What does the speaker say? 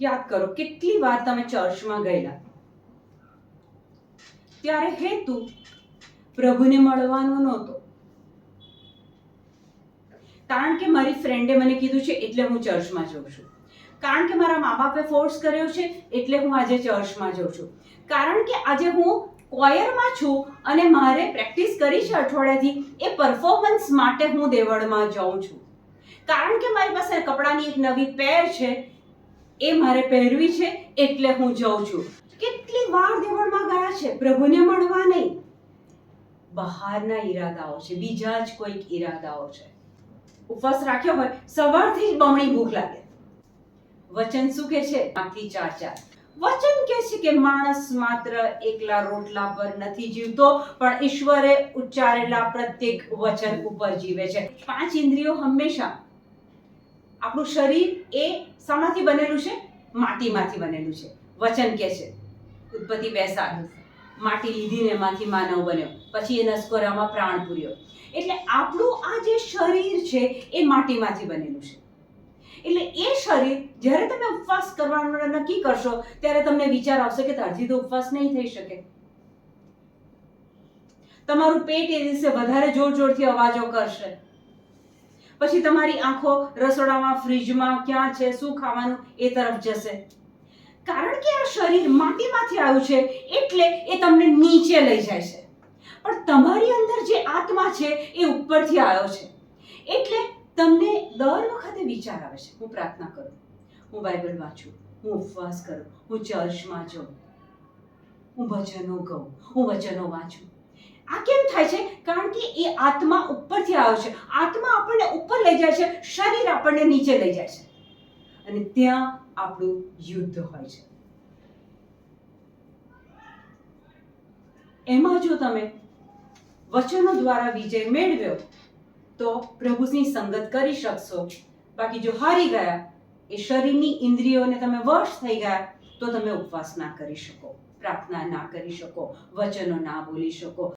યાદ કરો, કેટલી વાર તમે ચર્ચમાં ગયેલા? ત્યારે હેતુ પ્રભુને મળવાનો નહોતો. કારણ કે મારી ફ્રેન્ડે મને કીધું છે, એટલે હું ચર્ચમાં જઉં છું. કારણ કે મારા મા બાપે ફોર્સ કર્યો છે, એટલે હું આજે ચર્ચમાં જાઉં છું. કારણ કે આજે હું કોયરમાં છું અને મારે પ્રેક્ટિસ કરી છે અઠવાડિયાથી, એ પરફોર્મન્સ માટે હું દેવળમાં જાઉં છું. કારણ કે મારી પાસે કપડાની એક નવી પેર છે એ મારે પહેરવી છે એટલે હું જઉં છું. કેટલી વાર દેવળમાં ગયા છે? પ્રભુને મળવા નહીં. બહારના ઈરાદાઓ છે, બીજા જ કોઈક ઈરાદાઓ છે. ઉપવાસ રાખ્યો હોય, સવારથી જ બમણી ભૂખ લાગે. વચન શું કે છે? આથી ચાર ચાર. વચન કે છે કે માણસ માત્ર એકલા રોટલા પર નથી જીવતો, પણ ઈશ્વરે ઉચ્ચારેલા પ્રત્યેક વચન ઉપર જીવે છે. પાંચ ઇન્દ્રિયો હંમેશા આપણું શરીર એ શામાંથી બનેલું છે? માટીમાંથી બનેલું છે. વચન કે છે. ઉત્પત્તિ બેસાડ માટી લીધીને એમાંથી માનવ બન્યો. પછી એ નસકોરામાં પ્રાણ પૂર્યો. એટલે આપણું આ જે શરીર છે એ માટીમાંથી બનેલું છે. એટલે એ શરીર જ્યારે તમે ઉપવાસ કરવાનું નક્કી કરશો, ત્યારે તમને વિચાર આવશે કે તારથી તો ઉપવાસ નહીં થઈ શકે. તમારું પેટ એ દિવસે વધારે જોર જોરથી અવાજો કરશે. પછી તમારી આંખો રસોડામાં ફ્રીજમાં ક્યાં છે, શું ખાવાનું, એ તરફ જશે. કારણ કે આ શરીર માટીમાંથી આવ્યું છે, એટલે એ તમને નીચે લઈ જાય છે. પણ તમારી અંદર જે આત્મા છે, એ ઉપરથી આવ્યો છે. એટલે તમને દર વખતે વિચાર આવે છે, હું પ્રાર્થના કરું, હું બાઇબલ વાંચું, હું ઉપવાસ કરું, હું ચર્ચમાં જાઉં, હું ભજનો ગાઉં, હું વચનો વાંચું. આ કેમ થાય છે? કારણ કે એ આત્મા ઉપરથી આવે છે. આત્મા આપણને ઉપર લઈ જાય છે, શરીર આપણને નીચે લઈ જાય છે. અને ત્યાં આપણું યુદ્ધ હોય છે. એમાં જો તમે વચનો દ્વારા વિજય મેળવ્યો, તો પ્રભુની સંગત કરી શકશો. બાકી જો હારી ગયા, એ શરીરની ઇન્દ્રિયોને તમે વશ થઈ ગયા, તો તમે ઉપવાસ ના કરી શકો, પ્રાર્થના ના કરી શકો, વચનો ના બોલી શકો.